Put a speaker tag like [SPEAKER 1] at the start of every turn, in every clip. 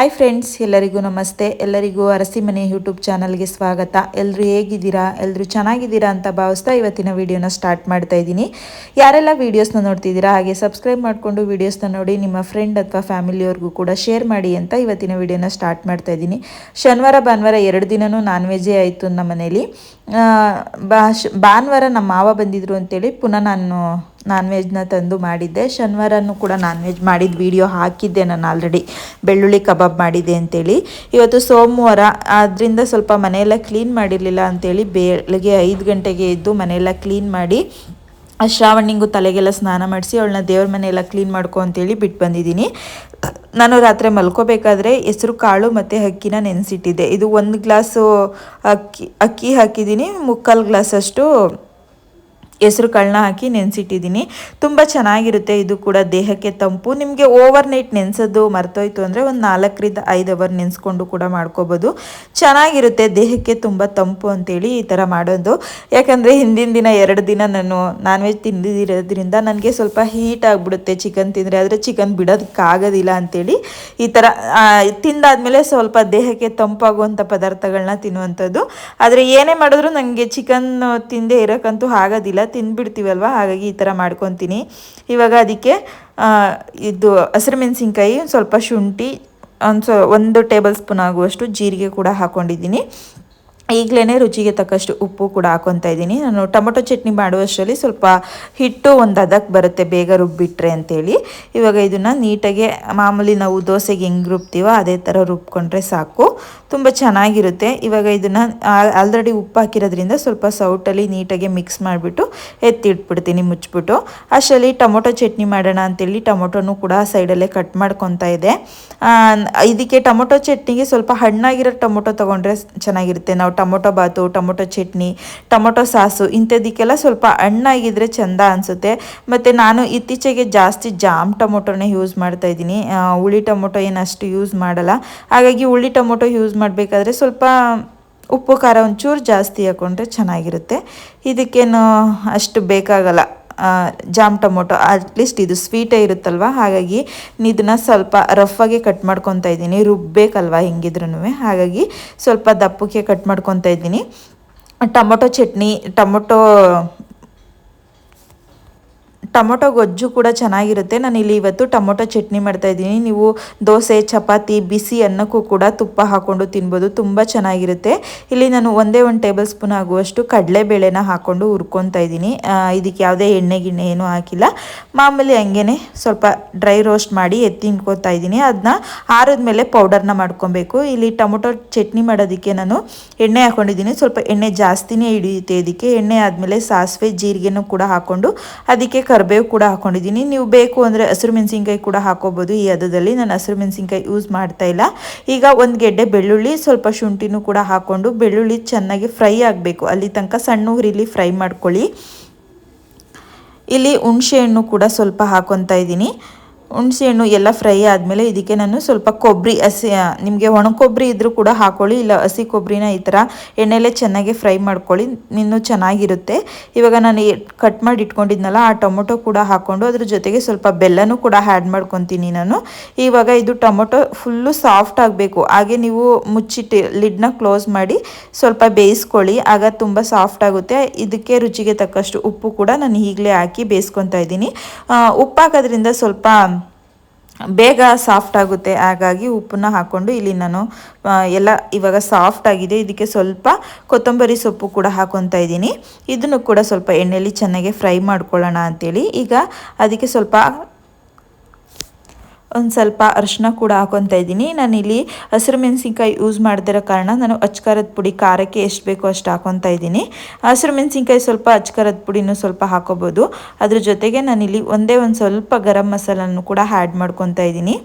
[SPEAKER 1] Hi friends ಎಲ್ಲರಿಗೂ ನಮಸ್ತೆ. ಎಲ್ಲರಿಗೂ ಅರಸಿ ಮನೆ ಯೂಟ್ಯೂಬ್ ಚಾನಲ್ಗೆ ಸ್ವಾಗತ. ಎಲ್ಲರೂ ಹೇಗಿದ್ದೀರಾ? ಎಲ್ಲರೂ ಚೆನ್ನಾಗಿದ್ದೀರಾ ಅಂತ ಭಾವಿಸ್ತಾ ಇವತ್ತಿನ ವಿಡಿಯೋನ ಸ್ಟಾರ್ಟ್ ಮಾಡ್ತಾ ಇದ್ದೀನಿ. ಯಾರೆಲ್ಲ ವೀಡಿಯೋಸ್ನ ನೋಡ್ತಿದ್ದೀರಾ, ಹಾಗೆ ಸಬ್ಸ್ಕ್ರೈಬ್ ಮಾಡಿಕೊಂಡು ವೀಡಿಯೋಸ್ನ ನೋಡಿ ನಿಮ್ಮ ಫ್ರೆಂಡ್ ಅಥವಾ ಫ್ಯಾಮಿಲಿಯವ್ರಿಗೂ ಕೂಡ ಶೇರ್ ಮಾಡಿ ಅಂತ ಇವತ್ತಿನ ವಿಡಿಯೋನ ಸ್ಟಾರ್ಟ್ ಮಾಡ್ತಾ ಇದ್ದೀನಿ. ಶನಿವಾರ, ಭಾನುವಾರ ಎರಡು ದಿನವೂ ನಾನ್ ವೆಜ್ಜೇ ಆಯಿತು ನಮ್ಮ ಮನೇಲಿ. ಭಾನುವಾರ ನಮ್ಮ ಮಾವ ಬಂದಿದ್ರು ಅಂತೇಳಿ ಪುನಃ ನಾನು ನಾನ್ ವೆಜ್ನ ತಂದು ಮಾಡಿದ್ದೆ. ಶನಿವಾರನೂ ಕೂಡ ನಾನ್ ವೆಜ್ ಮಾಡಿದ ವಿಡಿಯೋ ಹಾಕಿದ್ದೆ ನಾನು ಆಲ್ರೆಡಿ ಬೆಳ್ಳುಳ್ಳಿ ಕಬಾಬ್ ಮಾಡಿದ್ದೆ ಅಂತೇಳಿ. ಇವತ್ತು ಸೋಮವಾರ ಆದ್ದರಿಂದ ಸ್ವಲ್ಪ ಮನೆಯೆಲ್ಲ ಕ್ಲೀನ್ ಮಾಡಿರಲಿಲ್ಲ ಅಂತೇಳಿ ಬೆಳಗ್ಗೆ ಐದು ಗಂಟೆಗೆ ಎದ್ದು ಮನೆಯೆಲ್ಲ ಕ್ಲೀನ್ ಮಾಡಿ ಶ್ರಾವಣಿಗೂ ತಲೆಗೆಲ್ಲ ಸ್ನಾನ ಮಾಡಿಸಿ ಅವಳನ್ನ ದೇವ್ರ ಮನೆಯೆಲ್ಲ ಕ್ಲೀನ್ ಮಾಡ್ಕೊ ಅಂತೇಳಿ ಬಿಟ್ಟು ಬಂದಿದ್ದೀನಿ. ನಾನು ರಾತ್ರಿ ಮಲ್ಕೋಬೇಕಾದ್ರೆ ಹೆಸರು ಕಾಳು ಮತ್ತು ಅಕ್ಕಿನ ನೆನೆಸಿಟ್ಟಿದ್ದೆ. ಇದು ಒಂದು ಗ್ಲಾಸು ಅಕ್ಕಿ ಅಕ್ಕಿ ಹಾಕಿದ್ದೀನಿ. ಮುಕ್ಕಾಲು ಗ್ಲಾಸಷ್ಟು ಹೆಸರು ಕಾಳನ್ನ ಹಾಕಿ ನೆನೆಸಿಟ್ಟಿದ್ದೀನಿ. ತುಂಬ ಚೆನ್ನಾಗಿರುತ್ತೆ. ಇದು ಕೂಡ ದೇಹಕ್ಕೆ ತಂಪು. ನಿಮಗೆ ಓವರ್ ನೈಟ್ ನೆನೆಸೋದು ಮರ್ತೋಯ್ತು ಅಂದರೆ ಒಂದು ನಾಲ್ಕರಿಂದ ಐದು ಅವರ್ ನೆನೆಸ್ಕೊಂಡು ಕೂಡ ಮಾಡ್ಕೋಬೋದು. ಚೆನ್ನಾಗಿರುತ್ತೆ. ದೇಹಕ್ಕೆ ತುಂಬ ತಂಪು ಅಂತೇಳಿ ಈ ಥರ ಮಾಡೋದು. ಯಾಕಂದರೆ ಹಿಂದಿನ ದಿನ ಎರಡು ದಿನ ನಾನು ನಾನ್ ವೆಜ್ ತಿಂದಿರೋದ್ರಿಂದ ನನಗೆ ಸ್ವಲ್ಪ ಹೀಟ್ ಆಗಿಬಿಡುತ್ತೆ. ಚಿಕನ್ ತಿಂದರೆ ಆದರೆ ಚಿಕನ್ ಬಿಡೋದಕ್ಕಾಗೋದಿಲ್ಲ ಅಂತೇಳಿ ಈ ಥರ ತಿಂದಾದ್ಮೇಲೆ ಸ್ವಲ್ಪ ದೇಹಕ್ಕೆ ತಂಪಾಗುವಂಥ ಪದಾರ್ಥಗಳನ್ನ ತಿನ್ನುವಂಥದ್ದು. ಆದರೆ ಏನೇ ಮಾಡಿದ್ರು ನನಗೆ ಚಿಕನ್ ತಿಂದೇ ಇರೋಕ್ಕಂತೂ ಆಗೋದಿಲ್ಲ. ತಿಂದ್ಬಿಡ್ತೀವಲ್ವ? ಹಾಗಾಗಿ ಈ ಥರ ಮಾಡ್ಕೊತೀನಿ. ಇವಾಗ ಅದಕ್ಕೆ ಇದು ಹಸಿರು ಮೆಣಸಿನ್ಕಾಯಿ, ಸ್ವಲ್ಪ ಶುಂಠಿ, ಒಂದು ಸೊ ಒಂದು ಟೇಬಲ್ ಸ್ಪೂನ್ ಆಗುವಷ್ಟು ಜೀರಿಗೆ ಕೂಡ ಹಾಕ್ಕೊಂಡಿದ್ದೀನಿ ಈಗಲೇ ರುಚಿಗೆ ತಕ್ಕಷ್ಟು ಉಪ್ಪು ಕೂಡ ಹಾಕೊತಾ ಇದ್ದೀನಿ. ನಾನು ಟೊಮೊಟೊ ಚಟ್ನಿ ಮಾಡುವಷ್ಟರಲ್ಲಿ ಸ್ವಲ್ಪ ಹಿಟ್ಟು ಒಂದು ಅದಕ್ಕೆ ಬರುತ್ತೆ, ಬೇಗ ರುಬ್ಬಿಟ್ರೆ ಅಂತೇಳಿ. ಇವಾಗ ಇದನ್ನು ನೀಟಾಗಿ ಮಾಮೂಲಿ ನಾವು ದೋಸೆಗೆ ಹೆಂಗೆ ರುಬ್ತೀವೋ ಅದೇ ಥರ ರುಬ್ಕೊಂಡ್ರೆ ಸಾಕು. ತುಂಬ ಚೆನ್ನಾಗಿರುತ್ತೆ. ಇವಾಗ ಇದನ್ನು ಆಲ್ರೆಡಿ ಉಪ್ಪು ಹಾಕಿರೋದ್ರಿಂದ ಸ್ವಲ್ಪ ಸೌಟಲ್ಲಿ ನೀಟಾಗಿ ಮಿಕ್ಸ್ ಮಾಡಿಬಿಟ್ಟು ಎತ್ತಿಟ್ಬಿಡ್ತೀನಿ ಮುಚ್ಚಿಬಿಟ್ಟು ಅಷ್ಟರಲ್ಲಿ ಟೊಮೊಟೊ ಚಟ್ನಿ ಮಾಡೋಣ ಅಂತೇಳಿ ಟೊಮೊಟೊನೂ ಕೂಡ ಸೈಡಲ್ಲೇ ಕಟ್ ಮಾಡ್ಕೊತಾ ಇದೆ. ಇದಕ್ಕೆ ಟೊಮೊಟೊ ಚಟ್ನಿಗೆ ಸ್ವಲ್ಪ ಹಣ್ಣಾಗಿರೋ ಟೊಮೊಟೊ ತೊಗೊಂಡ್ರೆ ಚೆನ್ನಾಗಿರುತ್ತೆ. ನಾವು tomato bath, tomato chutney, tomato sauce ಇಂಥದಕ್ಕೆಲ್ಲ ಸ್ವಲ್ಪ ಹಣ್ಣಾಗಿದ್ದರೆ ಚೆಂದ ಅನಿಸುತ್ತೆ. ಮತ್ತು ನಾನು ಇತ್ತೀಚೆಗೆ ಜಾಸ್ತಿ ಜಾಮ್ ಟೊಮೊಟೊನೇ ಯೂಸ್ ಮಾಡ್ತಾ ಇದ್ದೀನಿ. ಹುಳಿ ಟೊಮೊಟೊ ಏನು ಅಷ್ಟು ಯೂಸ್ ಮಾಡಲ್ಲ. ಹಾಗಾಗಿ ಹುಳಿ ಟೊಮೊಟೊ ಯೂಸ್ ಮಾಡಬೇಕಾದ್ರೆ ಸ್ವಲ್ಪ ಉಪ್ಪು, ಖಾರ ಒಂಚೂರು ಜಾಸ್ತಿ ಹಾಕ್ಕೊಂಡ್ರೆ ಚೆನ್ನಾಗಿರುತ್ತೆ. ಇದಕ್ಕೇನು ಅಷ್ಟು ಬೇಕಾಗಲ್ಲ. ಜಾಮ್ ಟೊಮೊಟೊ ಅಟ್ಲೀಸ್ಟ್ ಇದು ಸ್ವೀಟೇ ಇರುತ್ತಲ್ವ? ಹಾಗಾಗಿ ಇದನ್ನ ಸ್ವಲ್ಪ ರಫಾಗೆ ಕಟ್ ಮಾಡ್ಕೊತಾ ಇದ್ದೀನಿ. ರುಬ್ಬೇಕಲ್ವ ಹೆಂಗಿದ್ರೂ ಹಾಗಾಗಿ ಸ್ವಲ್ಪ ದಪ್ಪಕ್ಕೆ ಕಟ್ ಮಾಡ್ಕೊತಾ ಇದ್ದೀನಿ. ಟೊಮೊಟೊ ಚಟ್ನಿ, ಟೊಮೊಟೊ ಟೊಮೊಟೊ ಗೊಜ್ಜು ಕೂಡ ಚೆನ್ನಾಗಿರುತ್ತೆ. ನಾನು ಇಲ್ಲಿ ಇವತ್ತು ಟೊಮೊಟೊ ಚಟ್ನಿ ಮಾಡ್ತಾ ಇದ್ದೀನಿ. ನೀವು ದೋಸೆ, ಚಪಾತಿ, ಬಿಸಿ ಅನ್ನಕ್ಕೂ ಕೂಡ ತುಪ್ಪ ಹಾಕ್ಕೊಂಡು ತಿನ್ಬೋದು. ತುಂಬ ಚೆನ್ನಾಗಿರುತ್ತೆ. ಇಲ್ಲಿ ನಾನು ಒಂದೇ ಒಂದು ಟೇಬಲ್ ಸ್ಪೂನ್ ಆಗುವಷ್ಟು ಕಡಲೆಬೇಳೆನ ಹಾಕ್ಕೊಂಡು ಹುರ್ಕೊತಾ ಇದ್ದೀನಿ. ಇದಕ್ಕೆ ಯಾವುದೇ ಎಣ್ಣೆ ಗಿಣ್ಣೆ ಏನೂ ಹಾಕಿಲ್ಲ. ಮಾಮೂಲಿ ಹಂಗೇನೆ ಸ್ವಲ್ಪ ಡ್ರೈ ರೋಸ್ಟ್ ಮಾಡಿ ಎತ್ತಿನ್ಕೋತಾ ಇದ್ದೀನಿ. ಅದನ್ನ ಆರಿದ್ಮೇಲೆ ಪೌಡರ್ನ ಮಾಡ್ಕೊಬೇಕು. ಇಲ್ಲಿ ಟೊಮೊಟೊ ಚಟ್ನಿ ಮಾಡೋದಕ್ಕೆ ನಾನು ಎಣ್ಣೆ ಹಾಕೊಂಡಿದ್ದೀನಿ. ಸ್ವಲ್ಪ ಎಣ್ಣೆ ಜಾಸ್ತಿನೇ ಹಿಡಿಯುತ್ತೆ ಇದಕ್ಕೆ. ಎಣ್ಣೆ ಆದಮೇಲೆ ಸಾಸಿವೆ, ಜೀರಿಗೆನೂ ಕೂಡ ಹಾಕ್ಕೊಂಡು ಅದಕ್ಕೆ ಕರಿಬೇವು ಕೂಡ ಹಾಕೊಂಡಿದ್ದೀನಿ. ನೀವು ಬೇಕು ಅಂದರೆ ಹಸಿರು ಮೆಣಸಿನ್ಕಾಯಿ ಕೂಡ ಹಾಕೋಬೋದು. ಈ ಹದದಲ್ಲಿ ನಾನು ಹಸಿರು ಮೆಣಸಿನ್ಕಾಯಿ ಯೂಸ್ ಮಾಡ್ತಾ ಇಲ್ಲ. ಈಗ ಒಂದು ಗೆಡ್ಡೆ ಬೆಳ್ಳುಳ್ಳಿ, ಸ್ವಲ್ಪ ಶುಂಠಿನೂ ಕೂಡ ಹಾಕ್ಕೊಂಡು ಬೆಳ್ಳುಳ್ಳಿ ಚೆನ್ನಾಗಿ ಫ್ರೈ ಆಗಬೇಕು. ಅಲ್ಲಿ ತನಕ ಸಣ್ಣ ಉರಿಲಿ ಫ್ರೈ ಮಾಡ್ಕೊಳ್ಳಿ. ಇಲ್ಲಿ ಹುಣಸೆ ಹಣ್ಣು ಕೂಡ ಸ್ವಲ್ಪ ಹಾಕೊತಾ ಇದ್ದೀನಿ. ಹುಣಸೆ ಹಣ್ಣು ಎಲ್ಲ ಫ್ರೈ ಆದಮೇಲೆ ಇದಕ್ಕೆ ನಾನು ಸ್ವಲ್ಪ ಕೊಬ್ಬರಿ ಹಸಿ ನಿಮಗೆ ಒಣ ಕೊಬ್ಬರಿ ಇದ್ದರೂ ಕೂಡ ಹಾಕೊಳ್ಳಿ, ಇಲ್ಲ ಹಸಿ ಕೊಬ್ಬರಿನ ಈ ಥರ ಎಣ್ಣೆಲೆ ಚೆನ್ನಾಗಿ ಫ್ರೈ ಮಾಡ್ಕೊಳ್ಳಿ, ಇನ್ನೂ ಚೆನ್ನಾಗಿರುತ್ತೆ. ಇವಾಗ ನಾನು ಕಟ್ ಮಾಡಿ ಇಟ್ಕೊಂಡಿದ್ನಲ್ಲ, ಆ ಟೊಮೊಟೊ ಕೂಡ ಹಾಕ್ಕೊಂಡು ಅದ್ರ ಜೊತೆಗೆ ಸ್ವಲ್ಪ ಬೆಲ್ಲನೂ ಕೂಡ ಆ್ಯಡ್ ಮಾಡ್ಕೊತೀನಿ ನಾನು. ಇವಾಗ ಇದು ಟೊಮೊಟೊ ಫುಲ್ಲು ಸಾಫ್ಟ್ ಆಗಬೇಕು. ಹಾಗೆ ನೀವು ಮುಚ್ಚಿಟ್ಟು ಲಿಡ್ನ ಕ್ಲೋಸ್ ಮಾಡಿ ಸ್ವಲ್ಪ ಬೇಯಿಸ್ಕೊಳ್ಳಿ. ಆಗ ತುಂಬ ಸಾಫ್ಟ್ ಆಗುತ್ತೆ. ಇದಕ್ಕೆ ರುಚಿಗೆ ತಕ್ಕಷ್ಟು ಉಪ್ಪು ಕೂಡ ನಾನು ಈಗಲೇ ಹಾಕಿ ಬೇಯಿಸ್ಕೊತಾ ಇದ್ದೀನಿ. ಉಪ್ಪು ಹಾಕೋದ್ರಿಂದ ಸ್ವಲ್ಪ ಬೇಗ ಸಾಫ್ಟ್ ಆಗುತ್ತೆ. ಹಾಗಾಗಿ ಉಪ್ಪನ್ನ ಹಾಕ್ಕೊಂಡು ಇಲ್ಲಿ ನಾನು ಎಲ್ಲ ಇವಾಗ ಸಾಫ್ಟ್ ಆಗಿದೆ. ಇದಕ್ಕೆ ಸ್ವಲ್ಪ ಕೊತ್ತಂಬರಿ ಸೊಪ್ಪು ಕೂಡ ಹಾಕೊತಾ ಇದ್ದೀನಿ. ಇದನ್ನು ಕೂಡ ಸ್ವಲ್ಪ ಎಣ್ಣೆಯಲ್ಲಿ ಚೆನ್ನಾಗಿ ಫ್ರೈ ಮಾಡ್ಕೊಳ್ಳೋಣ ಅಂತೇಳಿ. ಈಗ ಅದಕ್ಕೆ ಸ್ವಲ್ಪ ಒಂದು ಸ್ವಲ್ಪ ಅರಿಶಿನ ಕೂಡ ಹಾಕೊತಾ ಇದ್ದೀನಿ. ನಾನಿಲ್ಲಿ ಹಸಿರು ಮೆಣಸಿನ್ಕಾಯಿ ಯೂಸ್ ಮಾಡ್ದಿರೋ ಕಾರಣ ನಾನು ಅಚ್ಕಾರದ ಪುಡಿ, ಖಾರಕ್ಕೆ ಎಷ್ಟು ಬೇಕೋ ಅಷ್ಟು ಹಾಕೊತಾ ಇದ್ದೀನಿ. ಹಸಿರು ಮೆಣಸಿನ್ಕಾಯಿ ಸ್ವಲ್ಪ ಅಚ್ಕಾರದ ಪುಡಿನೂ ಸ್ವಲ್ಪ ಹಾಕೋಬೋದು. ಅದ್ರ ಜೊತೆಗೆ ನಾನಿಲ್ಲಿ ಒಂದೇ ಒಂದು ಸ್ವಲ್ಪ ಗರಂ ಮಸಾಲನ್ನು ಕೂಡ ಆ್ಯಡ್ ಮಾಡ್ಕೊತಾ ಇದ್ದೀನಿ.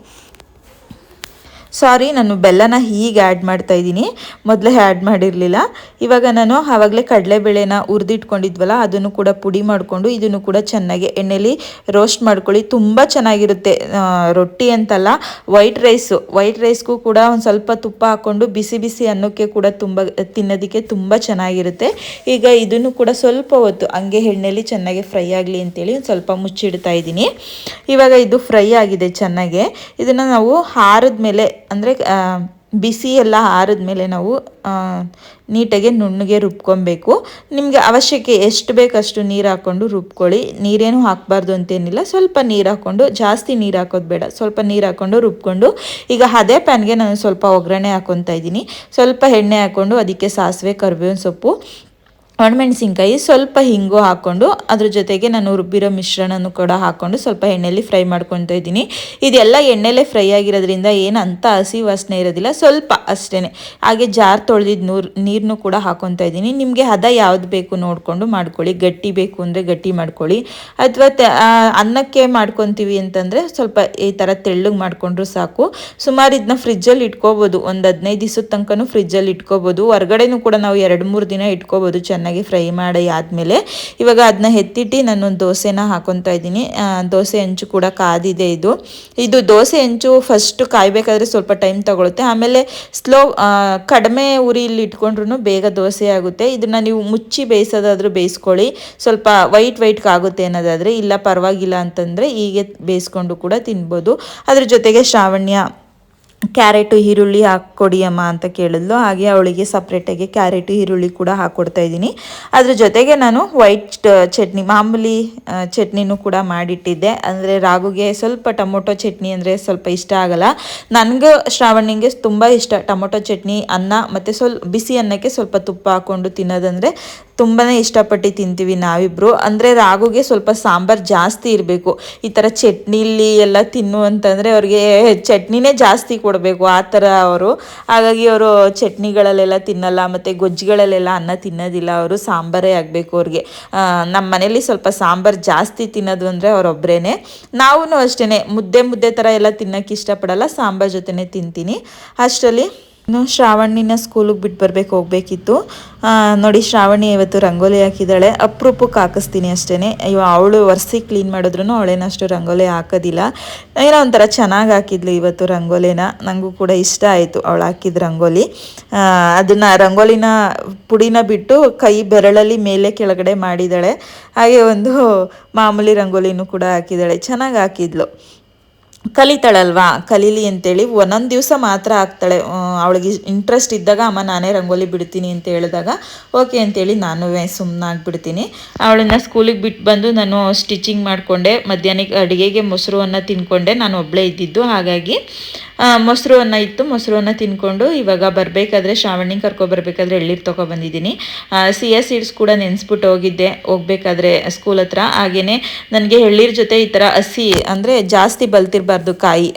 [SPEAKER 1] ಸಾರಿ ನಾನು ಬೆಲ್ಲನ ಹೀಗೆ ಆ್ಯಡ್ ಮಾಡ್ತಾ ಇದ್ದೀನಿ. ಮೊದಲೇ ಆ್ಯಡ್ ಮಾಡಿರಲಿಲ್ಲ. ಇವಾಗ ನಾನು ಆವಾಗಲೇ ಕಡಲೆಬೇಳೆನ ಹುರಿದಿಟ್ಕೊಂಡಿದ್ವಲ್ಲ, ಅದನ್ನು ಕೂಡ ಪುಡಿ ಮಾಡಿಕೊಂಡು ಇದನ್ನು ಕೂಡ ಚೆನ್ನಾಗಿ ಎಣ್ಣೆಲಿ ರೋಸ್ಟ್ ಮಾಡ್ಕೊಳ್ಳಿ. ತುಂಬ ಚೆನ್ನಾಗಿರುತ್ತೆ. ರೊಟ್ಟಿ ಅಂತಲ್ಲ ವೈಟ್ ರೈಸು ವೈಟ್ ರೈಸ್ಗೂ ಕೂಡ ಒಂದು ಸ್ವಲ್ಪ ತುಪ್ಪ ಹಾಕ್ಕೊಂಡು ಬಿಸಿ ಬಿಸಿ ಅನ್ನಕ್ಕೆ ಕೂಡ ತುಂಬ, ತಿನ್ನೋದಕ್ಕೆ ತುಂಬ ಚೆನ್ನಾಗಿರುತ್ತೆ. ಈಗ ಇದನ್ನು ಕೂಡ ಸ್ವಲ್ಪ ಹೊತ್ತು ಹಂಗೆ ಎಣ್ಣೆಲಿ ಚೆನ್ನಾಗಿ ಫ್ರೈ ಆಗಲಿ ಅಂತೇಳಿ ಒಂದು ಸ್ವಲ್ಪ ಮುಚ್ಚಿಡ್ತಾ ಇದ್ದೀನಿ. ಇವಾಗ ಇದು ಫ್ರೈ ಆಗಿದೆ ಚೆನ್ನಾಗೆ. ಇದನ್ನು ನಾವು ಹಾರದ ಮೇಲೆ ಅಂದರೆ ಬಿಸಿ ಎಲ್ಲ ಆರಿದ್ಮೇಲೆ ನಾವು ನೀಟಾಗಿ ನುಣ್ಣಗೆ ರುಬ್ಕೊಬೇಕು. ನಿಮಗೆ ಅವಶ್ಯಕ್ಕೆ ಎಷ್ಟು ಬೇಕಷ್ಟು ನೀರು ಹಾಕ್ಕೊಂಡು ರುಬ್ಕೊಳ್ಳಿ. ನೀರೇನು ಹಾಕಬಾರ್ದು ಅಂತೇನಿಲ್ಲ. ಸ್ವಲ್ಪ ನೀರು ಹಾಕ್ಕೊಂಡು, ಜಾಸ್ತಿ ನೀರು ಹಾಕೋದು ಬೇಡ. ಸ್ವಲ್ಪ ನೀರು ಹಾಕ್ಕೊಂಡು ರುಬ್ಕೊಂಡು, ಈಗ ಅದೇ ಪ್ಯಾನ್ಗೆ ನಾನು ಸ್ವಲ್ಪ ಒಗ್ಗರಣೆ ಹಾಕ್ಕೊತಾ ಇದ್ದೀನಿ. ಸ್ವಲ್ಪ ಎಣ್ಣೆ ಹಾಕ್ಕೊಂಡು, ಅದಕ್ಕೆ ಸಾಸಿವೆ, ಕರಿಬೇವಿನ ಸೊಪ್ಪು ಒಣಮೆಣಸಿನ್ಕಾಯಿ ಸ್ವಲ್ಪ ಹಿಂಗು ಹಾಕ್ಕೊಂಡು ಅದ್ರ ಜೊತೆಗೆ ನಾನು ರುಬ್ಬಿರೋ ಮಿಶ್ರಣನೂ ಕೂಡ ಹಾಕ್ಕೊಂಡು ಸ್ವಲ್ಪ ಎಣ್ಣೆಯಲ್ಲಿ ಫ್ರೈ ಮಾಡ್ಕೊತಾ ಇದ್ದೀನಿ. ಇದೆಲ್ಲ ಎಣ್ಣೆಲೇ ಫ್ರೈ ಆಗಿರೋದ್ರಿಂದ ಏನು ಅಂತ ಹಸಿ ವಾಸನೆ ಇರೋದಿಲ್ಲ, ಸ್ವಲ್ಪ ಅಷ್ಟೇ ಹಾಗೆ ಜಾರ್ ತೊಳೆದಿದ್ದ ನೂರು ನೀರನ್ನು ಕೂಡ ಹಾಕ್ಕೊತಾ ಇದ್ದೀನಿ. ನಿಮಗೆ ಹದ ಯಾವ್ದು ಬೇಕು ನೋಡಿಕೊಂಡು ಮಾಡ್ಕೊಳ್ಳಿ. ಗಟ್ಟಿ ಬೇಕು ಅಂದರೆ ಗಟ್ಟಿ ಮಾಡ್ಕೊಳ್ಳಿ. ಅಥವಾ ಅನ್ನಕ್ಕೆ ಮಾಡ್ಕೊತೀವಿ ಅಂತಂದರೆ ಸ್ವಲ್ಪ ಈ ಥರ ತೆಳ್ಳಗೆ ಮಾಡಿಕೊಂಡ್ರು ಸಾಕು. ಸುಮಾರು ಇದನ್ನ ಫ್ರಿಜ್ಜಲ್ಲಿ ಇಟ್ಕೋಬೋದು. ಒಂದು ಹದಿನೈದು ದಿವಸದ ತನಕನೂ ಫ್ರಿಜ್ಜಲ್ಲಿ ಇಟ್ಕೋಬೋದು. ಹೊರಗಡೆನೂ ಕೂಡ ನಾವು ಎರಡು ಮೂರು ದಿನ ಇಟ್ಕೋಬೋದು ಚೆನ್ನಾಗಿ. ಫ್ರೈ ಮಾಡಿ ಆದಮೇಲೆ ಇವಾಗ ಅದನ್ನ ಎತ್ತಿಟ್ಟು ನಾನು ದೋಸೆನ ಹಾಕೊತಾ ಇದ್ದೀನಿ. ದೋಸೆ ಹೆಂಚು ಕೂಡ ಕಾದಿದೆ ಇದು. ಇದು ದೋಸೆ ಹೆಂಚು ಫಸ್ಟ್ ಕಾಯಬೇಕಾದ್ರೆ ಸ್ವಲ್ಪ ಟೈಮ್ ತಗೊಳುತ್ತೆ. ಆಮೇಲೆ ಸ್ಲೋ ಕಡಿಮೆ ಉರಿಯಲ್ಲಿ ಇಟ್ಕೊಂಡ್ರು ಬೇಗ ದೋಸೆ ಆಗುತ್ತೆ. ಇದನ್ನ ನೀವು ಮುಚ್ಚಿ ಬೇಯಿಸೋದಾದ್ರೂ ಬೇಯಿಸ್ಕೊಳ್ಳಿ. ಸ್ವಲ್ಪ ವೈಟ್ ವೈಟ್ ಆಗುತ್ತೆ ಅನ್ನೋದಾದರೆ ಇಲ್ಲ ಪರವಾಗಿಲ್ಲ ಅಂತಂದರೆ ಹೀಗೆ ಬೇಯಿಸ್ಕೊಂಡು ಕೂಡ ತಿನ್ಬೋದು. ಅದ್ರ ಜೊತೆಗೆ ಶ್ರಾವಣ್ಯ ಕ್ಯಾರೆಟು, ಈರುಳ್ಳಿ ಹಾಕ್ಕೊಡಿ ಅಮ್ಮ ಅಂತ ಕೇಳಿದ್ಲು. ಹಾಗೆ ಅವಳಿಗೆ ಸಪ್ರೇಟಾಗಿ ಕ್ಯಾರೆಟು, ಈರುಳ್ಳಿ ಕೂಡ ಹಾಕ್ಕೊಡ್ತಾ ಇದ್ದೀನಿ. ಅದ್ರ ಜೊತೆಗೆ ನಾನು ವೈಟ್ ಚಟ್ನಿ, ಮಾಮೂಲಿ ಚಟ್ನಿನೂ ಕೂಡ ಮಾಡಿಟ್ಟಿದ್ದೆ. ಅಂದರೆ ರಾಗುಗೆ ಸ್ವಲ್ಪ ಟೊಮೊಟೊ ಚಟ್ನಿ ಅಂದರೆ ಸ್ವಲ್ಪ ಇಷ್ಟ ಆಗಲ್ಲ. ನನಗೆ ಶ್ರಾವಣಿಗೆ ತುಂಬ ಇಷ್ಟ ಟೊಮೊಟೊ ಚಟ್ನಿ, ಅನ್ನ ಮತ್ತು ಸ್ವಲ್ಪ ಬಿಸಿ ಅನ್ನಕ್ಕೆ ಸ್ವಲ್ಪ ತುಪ್ಪ ಹಾಕ್ಕೊಂಡು ತಿನ್ನೋದಂದರೆ ತುಂಬಾ ಇಷ್ಟಪಟ್ಟು ತಿಂತೀವಿ ನಾವಿಬ್ಬರು ಅಂದರೆ ರಾಗುಗೆ ಸ್ವಲ್ಪ ಸಾಂಬಾರು ಜಾಸ್ತಿ ಇರಬೇಕು. ಈ ಥರ ಚಟ್ನಿಲಿ ಎಲ್ಲ ತಿನ್ನು ಅಂತಂದರೆ ಅವ್ರಿಗೆ ಚಟ್ನಿನೇ ಜಾಸ್ತಿ ಕೊಡಬೇಕು ಆ ಥರ ಅವರು. ಹಾಗಾಗಿ ಅವರು ಚಟ್ನಿಗಳಲ್ಲೆಲ್ಲ ತಿನ್ನಲ್ಲ, ಮತ್ತು ಗೊಜ್ಜುಗಳಲ್ಲೆಲ್ಲ ಅನ್ನ ತಿನ್ನೋದಿಲ್ಲ, ಅವರು ಸಾಂಬಾರೇ ಆಗಬೇಕು ಅವ್ರಿಗೆ. ನಮ್ಮ ಮನೇಲಿ ಸ್ವಲ್ಪ ಸಾಂಬಾರು ಜಾಸ್ತಿ ತಿನ್ನೋದು ಅಂದರೆ ಅವರೊಬ್ಬರೇ ನಾವೂ ಅಷ್ಟೇ ಮುದ್ದೆ ಮುದ್ದೆ ಥರ ಎಲ್ಲ ತಿನ್ನೋಕ್ಕೆ ಇಷ್ಟಪಡಲ್ಲ, ಸಾಂಬಾರು ಜೊತೆನೇ ತಿಂತೀನಿ. ಅಷ್ಟರಲ್ಲಿ ಇನ್ನು ಶ್ರಾವಣಿನ ಸ್ಕೂಲಿಗೆ ಬಿಟ್ಟು ಬರ್ಬೇಕು, ಹೋಗ್ಬೇಕಿತ್ತು. ನೋಡಿ ಶ್ರಾವಣಿ ಇವತ್ತು ರಂಗೋಲಿ ಹಾಕಿದ್ದಾಳೆ. ಅಪ್ರೂಪಕ್ಕೆ ಹಾಕಿಸ್ತೀನಿ ಅಷ್ಟೇ ಇವ ಅವಳು ಒರೆಸಿ ಕ್ಲೀನ್ ಮಾಡಿದ್ರು ಅವಳೇನಷ್ಟು ರಂಗೋಲಿ ಹಾಕೋದಿಲ್ಲ. ಏನೋ ಒಂಥರ ಚೆನ್ನಾಗಿ ಹಾಕಿದ್ಲು ಇವತ್ತು ರಂಗೋಲಿನ. ನನಗೂ ಕೂಡ ಇಷ್ಟ ಆಯಿತು ಅವಳು ಹಾಕಿದ ರಂಗೋಲಿ. ಅದನ್ನ ರಂಗೋಲಿನ ಪುಡಿನ ಬಿಟ್ಟು ಕೈ ಬೆರಳಲ್ಲಿ ಮೇಲೆ ಕೆಳಗಡೆ ಮಾಡಿದ್ದಾಳೆ. ಹಾಗೆ ಒಂದು ಮಾಮೂಲಿ ರಂಗೋಲಿನೂ ಕೂಡ ಹಾಕಿದ್ದಾಳೆ. ಚೆನ್ನಾಗಿ ಹಾಕಿದ್ಲು. ಕಲಿತಾಳಲ್ವಾ? ಕಲೀಲಿ ಅಂತೇಳಿ ಒಂದೊಂದು ದಿವಸ ಮಾತ್ರ ಆಗ್ತಾಳೆ. ಅವಳಿಗೆ ಇಂಟ್ರೆಸ್ಟ್ ಇದ್ದಾಗ ಅಮ್ಮ ನಾನೇ ರಂಗೋಲಿ ಬಿಡ್ತೀನಿ ಅಂತ ಹೇಳಿದಾಗ, ಓಕೆ ಅಂತೇಳಿ ನಾನು ಸುಮ್ಮನಾಗ್ಬಿಡ್ತೀನಿ ಅವಳನ್ನ ಸ್ಕೂಲಿಗೆ ಬಿಟ್ಟು ಬಂದು ನಾನು ಸ್ಟಿಚಿಂಗ್ ಮಾಡಿಕೊಂಡೆ. ಮಧ್ಯಾಹ್ನಕ್ಕೆ ಅಡುಗೆಗೆ ಮೊಸರು ಅನ್ನ ತಿನ್ಕೊಂಡೆ. ನಾನು ಒಬ್ಬಳೇ ಇದ್ದಿದ್ದು. ಹಾಗಾಗಿ ಆ, ಮೊಸರು ಅನ್ನ ಇತ್ತು ಮೊಸರು ಅನ್ನ ತಿನ್ಕೊಂಡು ಇವಾಗ ಬರಬೇಕಾದ್ರೆ ಶ್ರಾವಣಿಗೆ ಕರ್ಕೊಬರ್ಬೇಕಾದ್ರೆ ಎಳ್ಳೀರು ತೊಗೊಬಂದಿದ್ದೀನಿ ಸಿಯಾ ಸೀಡ್ಸ್ ಕೂಡ ನೆನೆಸ್ಬಿಟ್ಟು ಹೋಗಿದ್ದೆ. ಹೋಗ್ಬೇಕಾದ್ರೆ ಸ್ಕೂಲ್ ಹತ್ರ. ಹಾಗೆಯೇ ನನಗೆ ಎಳ್ಳೀರ್ ಜೊತೆ ಈ ಥರ ಹಸಿ ಅಂದರೆ ಜಾಸ್ತಿ ಬಲ್ತಿರಬಾರ್ದು ಕಾಯಿ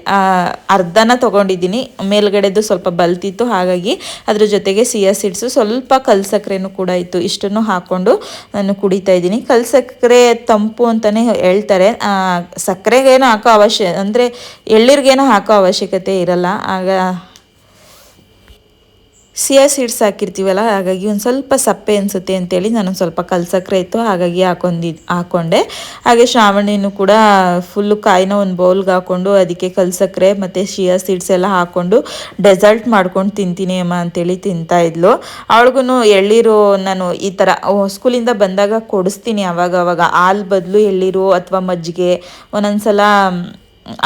[SPEAKER 1] ಅರ್ಧನ ತೊಗೊಂಡಿದ್ದೀನಿ. ಮೇಲ್ಗಡೆದು ಸ್ವಲ್ಪ ಬಲ್ತಿತ್ತು ಹಾಗಾಗಿ ಅದ್ರ ಜೊತೆಗೆ ಸಿಯಾ ಸೀಡ್ಸು ಸ್ವಲ್ಪ ಕಲ್ ಸಕ್ಕರೆನೂ ಕೂಡ ಇತ್ತು ಇಷ್ಟನ್ನು ಹಾಕ್ಕೊಂಡು ನಾನು ಕುಡಿತಾ ಇದ್ದೀನಿ. ಕಲ್ಸಕ್ಕರೆ ತಂಪು ಅಂತಲೇ ಹೇಳ್ತಾರೆ. ಸಕ್ಕರೆಗೇನು ಹಾಕೋ ಅವಶ್ಯ ಅಂದರೆ ಎಳ್ಳೀರಿಗೇನೋ ಹಾಕೋ ಅವಶ್ಯಕತೆ ಇರಲ್ಲ. ಆಗ ಸಿಯಾ ಸೀಡ್ಸ್ ಹಾಕಿರ್ತೀವಲ್ಲ, ಹಾಗಾಗಿ ಒಂದು ಸ್ವಲ್ಪ ಸಪ್ಪೆ ಅನಿಸುತ್ತೆ ಅಂತೇಳಿ ನಾನು ಸ್ವಲ್ಪ ಕಲ್ಸಕ್ರೆ ಇತ್ತು, ಹಾಗಾಗಿ ಹಾಕೊಂಡಿ ಹಾಕ್ಕೊಂಡೆ ಹಾಗೆ ಶ್ರಾವಣಿನೂ ಕೂಡ ಫುಲ್ಲು ಕಾಯಿನ ಒಂದು ಬೌಲ್ಗೆ ಹಾಕ್ಕೊಂಡು ಅದಕ್ಕೆ ಕಲ್ಸಕ್ರೆ ಮತ್ತು ಶಿಯಾ ಸೀಡ್ಸ್ ಎಲ್ಲ ಹಾಕ್ಕೊಂಡು ಡೆಸರ್ಟ್ ಮಾಡ್ಕೊಂಡು ತಿಂತೀನಿ ಅಮ್ಮ ಅಂತೇಳಿ ತಿಂತಾ ಇದ್ಲು. ಅವಳಿಗೂ ಎಳ್ಳಿರು ನಾನು ಈ ಥರ ಸ್ಕೂಲಿಂದ ಬಂದಾಗ ಕೊಡಿಸ್ತೀನಿ ಅವಾಗ ಅವಾಗ ಹಾಲು ಬದಲು ಎಳ್ಳಿರು ಅಥವಾ ಮಜ್ಜಿಗೆ, ಒಂದೊಂದ್ಸಲ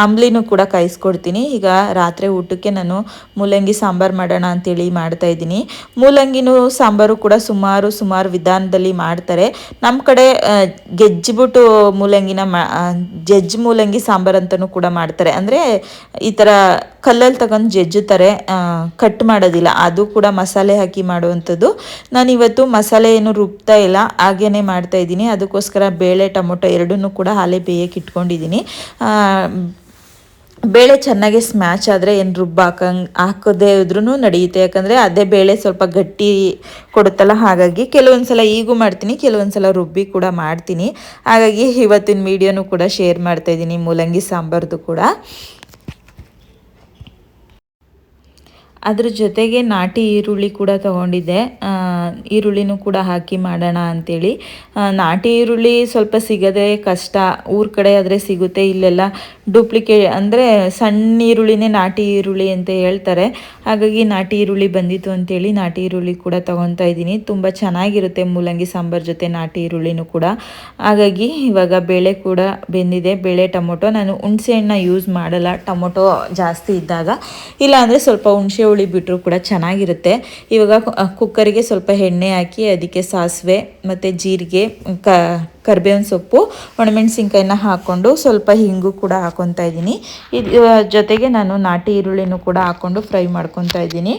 [SPEAKER 1] ಅಂಬ್ಲಿನೂ ಕೂಡ ಕಾಯಿಸ್ಕೊಡ್ತೀನಿ. ಈಗ ರಾತ್ರಿ ಊಟಕ್ಕೆ ನಾನು ಮೂಲಂಗಿ ಸಾಂಬಾರು ಮಾಡೋಣ ಅಂತೇಳಿ ಮಾಡ್ತಾ ಇದ್ದೀನಿ. ಮೂಲಂಗಿನೂ ಸಾಂಬಾರು ಕೂಡ ಸುಮಾರು ಸುಮಾರು ವಿಧಾನದಲ್ಲಿ ಮಾಡ್ತಾರೆ. ನಮ್ಮ ಕಡೆ ಗೆಜ್ಜಿಬಿಟ್ಟು ಮೂಲಂಗಿನ ಮಾ ಜಜ್ಜಿ ಮೂಲಂಗಿ ಸಾಂಬಾರು ಅಂತಲೂ ಕೂಡ ಮಾಡ್ತಾರೆ. ಅಂದರೆ ಈ ಥರ ಕಲ್ಲಲ್ಲಿ ತಗೊಂಡು ಜಜ್ಜುತ್ತಾರೆ ಕಟ್ ಮಾಡೋದಿಲ್ಲ. ಅದು ಕೂಡ ಮಸಾಲೆ ಹಾಕಿ ಮಾಡುವಂಥದ್ದು. ನಾನು ಇವತ್ತು ಮಸಾಲೆ ಏನು ರುಬ್ತಾ ಇಲ್ಲ ಹಾಗೇ ಮಾಡ್ತಾ ಇದ್ದೀನಿ. ಅದಕ್ಕೋಸ್ಕರ ಬೇಳೆ, ಟೊಮೊಟೊ ಎರಡನ್ನೂ ಕೂಡ ಹಾಲೆ ಬೇಯಕ್ಕೆ ಇಟ್ಕೊಂಡಿದ್ದೀನಿ. ಬೇಳೆ ಚೆನ್ನಾಗಿ ಸ್ಮ್ಯಾಚ್ ಆದರೆ ಏನು ರುಬ್ಬ ಹಾಕಂಗೆ, ಹಾಕದೇ ಇದ್ರೂ ನಡೆಯುತ್ತೆ. ಯಾಕಂದರೆ ಅದೇ ಬೇಳೆ ಸ್ವಲ್ಪ ಗಟ್ಟಿ ಕೊಡುತ್ತಲ್ಲ, ಹಾಗಾಗಿ ಕೆಲವೊಂದು ಸಲ ಈಗೂ ಮಾಡ್ತೀನಿ ಕೆಲವೊಂದು ಸಲ ರುಬ್ಬಿ ಕೂಡ ಮಾಡ್ತೀನಿ. ಹಾಗಾಗಿ ಇವತ್ತಿನ ವೀಡಿಯೋನು ಕೂಡ ಶೇರ್ ಮಾಡ್ತಾ ಇದ್ದೀನಿ, ಮೂಲಂಗಿ ಸಾಂಬಾರ್ದು ಕೂಡ. ಅದ್ರ ಜೊತೆಗೆ ನಾಟಿ ಈರುಳ್ಳಿ ಕೂಡ ತಗೊಂಡಿದ್ದೆ. ಈರುಳ್ಳಿನೂ ಕೂಡ ಹಾಕಿ ಮಾಡೋಣ ಅಂಥೇಳಿ ನಾಟಿ ಈರುಳ್ಳಿ ಸ್ವಲ್ಪ ಸಿಗೋದೇ ಕಷ್ಟ. ಊರ ಕಡೆ ಆದರೆ ಸಿಗುತ್ತೆ, ಇಲ್ಲೆಲ್ಲ ಡೂಪ್ಲಿಕೇಟ್ ಅಂದರೆ ಸಣ್ಣ ಈರುಳ್ಳಿನೇ ನಾಟಿ ಈರುಳ್ಳಿ ಅಂತ ಹೇಳ್ತಾರೆ. ಹಾಗಾಗಿ ನಾಟಿ ಈರುಳ್ಳಿ ಬಂದಿತ್ತು ಅಂತೇಳಿ ನಾಟಿ ಈರುಳ್ಳಿ ಕೂಡ ತೊಗೊತಾ ಇದ್ದೀನಿ. ತುಂಬ ಚೆನ್ನಾಗಿರುತ್ತೆ ಮೂಲಂಗಿ ಸಾಂಬಾರು ಜೊತೆ ನಾಟಿ ಈರುಳ್ಳಿನೂ ಕೂಡ. ಹಾಗಾಗಿ ಇವಾಗ ಬೇಳೆ ಕೂಡ ಬೆಂದಿದೆ. ಬೇಳೆ, ಟೊಮೊಟೊ. ನಾನು ಹುಣಸೆ ಹಣ್ಣು ಯೂಸ್ ಮಾಡಲ್ಲ. ಟೊಮೊಟೊ ಜಾಸ್ತಿ ಇದ್ದಾಗ. ಇಲ್ಲಾಂದರೆ ಸ್ವಲ್ಪ ಹುಣಸೆ ಹುಳಿ ಬಿಟ್ಟರು ಕೂಡ ಚೆನ್ನಾಗಿರುತ್ತೆ. ಇವಾಗ ಕುಕ್ಕರಿಗೆ ಸ್ವಲ್ಪ ಎಣ್ಣೆ ಹಾಕಿ ಅದಕ್ಕೆ ಸಾಸಿವೆ ಮತ್ತು ಜೀರಿಗೆ, ಕ, ಕರ್ಬೇವಿನ ಸೊಪ್ಪು, ಒಣಮೆಣಸಿನ್ಕಾಯಿನ ಹಾಕ್ಕೊಂಡು ಸ್ವಲ್ಪ ಹಿಂಗು ಕೂಡ ಹಾಕೊತಾ ಇದ್ದೀನಿ. ಇದು ಜೊತೆಗೆ ನಾನು ನಾಟಿ ಈರುಳ್ಳಿನೂ ಕೂಡ ಹಾಕ್ಕೊಂಡು ಫ್ರೈ ಮಾಡ್ಕೊತಾ ಇದ್ದೀನಿ.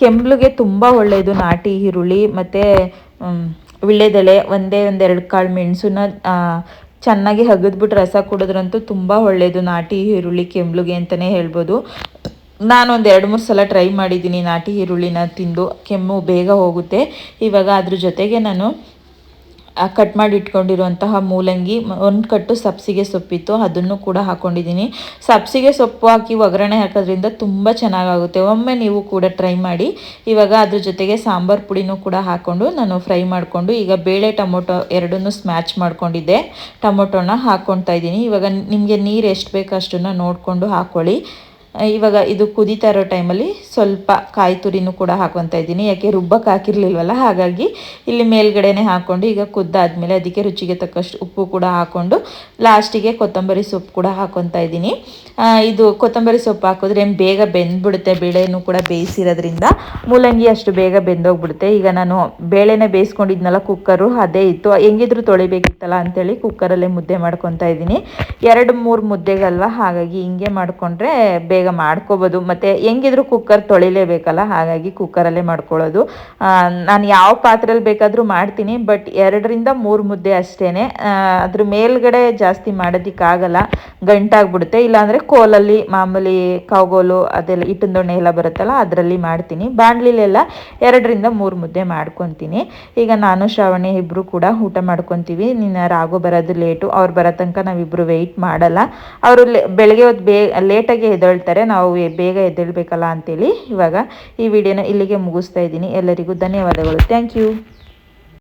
[SPEAKER 1] ಕೆಂಬ್ಳಿಗೆ ತುಂಬ ಒಳ್ಳೆಯದು ನಾಟಿ ಈರುಳ್ಳಿ ಮತ್ತು ವಿಳ್ಳೆದೆಲೆ ಒಂದೇ ಒಂದೆರಡು ಕಾಳು ಮೆಣಸನ್ನ ಚೆನ್ನಾಗಿ ಹಗದ್ಬಿಟ್ಟು ರಸ ಕುಡಿದ್ರಂತೂ ತುಂಬ ಒಳ್ಳೆಯದು ನಾಟಿ ಈರುಳ್ಳಿ ಕೆಮ್ಲುಗೆ ಅಂತಲೇ ಹೇಳ್ಬೋದು. ನಾನು ಒಂದು ಎರಡು ಮೂರು ಸಲ ಟ್ರೈ ಮಾಡಿದ್ದೀನಿ ನಾಟಿ ಈರುಳ್ಳಿನ ತಿಂದು. ಕೆಮ್ಮು ಬೇಗ ಹೋಗುತ್ತೆ. ಇವಾಗ ಅದ್ರ ಜೊತೆಗೆ ನಾನು ಕಟ್ ಮಾಡಿ ಇಟ್ಕೊಂಡಿರುವಂತಹ ಮೂಲಂಗಿ ಒಂದು ಕಟ್ಟು ಸಬ್ಸಿಗೆ ಸೊಪ್ಪಿತ್ತು, ಅದನ್ನು ಕೂಡ ಹಾಕೊಂಡಿದ್ದೀನಿ. ಸಬ್ಸಿಗೆ ಸೊಪ್ಪು ಹಾಕಿ ಒಗ್ಗರಣೆ ಹಾಕೋದ್ರಿಂದ ತುಂಬ ಚೆನ್ನಾಗಾಗುತ್ತೆ. ಒಮ್ಮೆ ನೀವು ಕೂಡ ಟ್ರೈ ಮಾಡಿ. ಇವಾಗ ಅದ್ರ ಜೊತೆಗೆ ಸಾಂಬಾರು ಪುಡಿನೂ ಕೂಡ ಹಾಕ್ಕೊಂಡು ನಾನು ಫ್ರೈ ಮಾಡಿಕೊಂಡು ಈಗ ಬೇಳೆ ಟೊಮೊಟೊ ಎರಡನ್ನೂ ಸ್ಮ್ಯಾಚ್ ಮಾಡ್ಕೊಂಡಿದ್ದೆ. ಟೊಮೊಟೊನ ಹಾಕ್ಕೊಳ್ತಾ ಇದ್ದೀನಿ. ಇವಾಗ ನಿಮಗೆ ನೀರು ಎಷ್ಟು ಬೇಕು ಅಷ್ಟನ್ನು ನೋಡಿಕೊಂಡು ಹಾಕ್ಕೊಳ್ಳಿ ಇವಾಗ ಇದು ಕುದಿತಾ ಇರೋ ಟೈಮಲ್ಲಿ ಸ್ವಲ್ಪ ಕಾಯಿ ತುರಿನೂ ಕೂಡ ಹಾಕೊತಾ ಇದ್ದೀನಿ. ಯಾಕೆ ರುಬ್ಬಕ್ಕೆ ಹಾಕಿರಲಿಲ್ವಲ್ಲ, ಹಾಗಾಗಿ ಇಲ್ಲಿ ಮೇಲ್ಗಡೆನೆ ಹಾಕ್ಕೊಂಡು ಈಗ ಕುದ್ದಾದ್ಮೇಲೆ ಅದಕ್ಕೆ ರುಚಿಗೆ ತಕ್ಕಷ್ಟು ಉಪ್ಪು ಕೂಡ ಹಾಕ್ಕೊಂಡು ಲಾಸ್ಟಿಗೆ ಕೊತ್ತಂಬರಿ ಸೊಪ್ಪು ಕೂಡ ಹಾಕೊತಾ ಇದ್ದೀನಿ. ಇದು ಕೊತ್ತಂಬರಿ ಸೊಪ್ಪು ಹಾಕಿದ್ರೆ ಏನು ಬೇಗ ಬೆಂದ್ಬಿಡುತ್ತೆ, ಬೇಳೆನೂ ಕೂಡ ಬೇಯಿಸಿರೋದ್ರಿಂದ ಮೂಲಂಗಿ ಅಷ್ಟು ಬೇಗ ಬೆಂದೋಗ್ಬಿಡುತ್ತೆ. ಈಗ ನಾನು ಬೇಳೆನೇ ಬೇಯಿಸ್ಕೊಂಡಿದ್ನಲ್ಲ ಕುಕ್ಕರು ಅದೇ ಇತ್ತು. ಹೆಂಗಿದ್ರು ತೊಳಿಬೇಕಿತ್ತಲ್ಲ ಅಂಥೇಳಿ ಕುಕ್ಕರಲ್ಲೇ ಮುದ್ದೆ ಮಾಡ್ಕೊತಾ ಇದ್ದೀನಿ. ಎರಡು, ಮೂರು ಮುದ್ದೆಗಲ್ವ, ಹಾಗಾಗಿ ಹಿಂಗೆ ಮಾಡಿಕೊಂಡ್ರೆ ಬೇಗ ಮಾಡ್ಕೋಬೋದು. ಮತ್ತು ಹೆಂಗಿದ್ರು ಕುಕ್ಕರ್ ತೊಳಿಲೇಬೇಕಲ್ಲ, ಹಾಗಾಗಿ ಕುಕ್ಕರಲ್ಲೇ ಮಾಡ್ಕೊಳ್ಳೋದು. ನಾನು ಯಾವ ಪಾತ್ರೆಯಲ್ಲಿ ಬೇಕಾದರೂ ಮಾಡ್ತೀನಿ ಬಟ್ ಎರಡರಿಂದ ಮೂರು ಮುದ್ದೆ ಅಷ್ಟೇ ಅದ್ರ ಮೇಲ್ಗಡೆ ಜಾಸ್ತಿ ಮಾಡೋದಕ್ಕಾಗಲ್ಲ, ಗಂಟಾಗ್ಬಿಡುತ್ತೆ. ಇಲ್ಲಾಂದರೆ ಕೋಲಲ್ಲಿ ಮಾಮೂಲಿ ಕಾವುಗೋಲು ಅದೆಲ್ಲ ಹಿಟ್ಟಿನ ದೊಣ್ಣೆ ಎಲ್ಲ ಬರುತ್ತಲ್ಲ, ಅದರಲ್ಲಿ ಮಾಡ್ತೀನಿ. ಬಾಣಲಿಲೆಲ್ಲ ಎರಡರಿಂದ ಮೂರು ಮುದ್ದೆ ಮಾಡ್ಕೊತೀನಿ. ಈಗ ನಾನು ಶ್ರಾವಣಿ ಇಬ್ಬರು ಕೂಡ ಊಟ ಮಾಡ್ಕೊತೀವಿ. ನಿನ್ನ ರಾಗು ಬರೋದು ಲೇಟು ಅವ್ರು ಬರೋ ತನಕ ನಾವಿಬ್ಬರು ವೆಯ್ಟ್ ಮಾಡಲ್ಲ. ಅವರು ಬೆಳಗ್ಗೆ ಹೊತ್ತು ಬೇಗ ಲೇಟಾಗಿ ಎದ್ದೇಳ್ತಾರೆ. ನಾವು ಬೇಗ ಎದ್ದೇಳ್ಬೇಕಲ್ಲ ಅಂತೇಳಿ ಇವಾಗ ಈ ವಿಡಿಯೋನ ಇಲ್ಲಿಗೆ ಮುಗಿಸ್ತಾ ಇದ್ದೀನಿ. ಎಲ್ಲರಿಗೂ ಧನ್ಯವಾದಗಳು. Thank you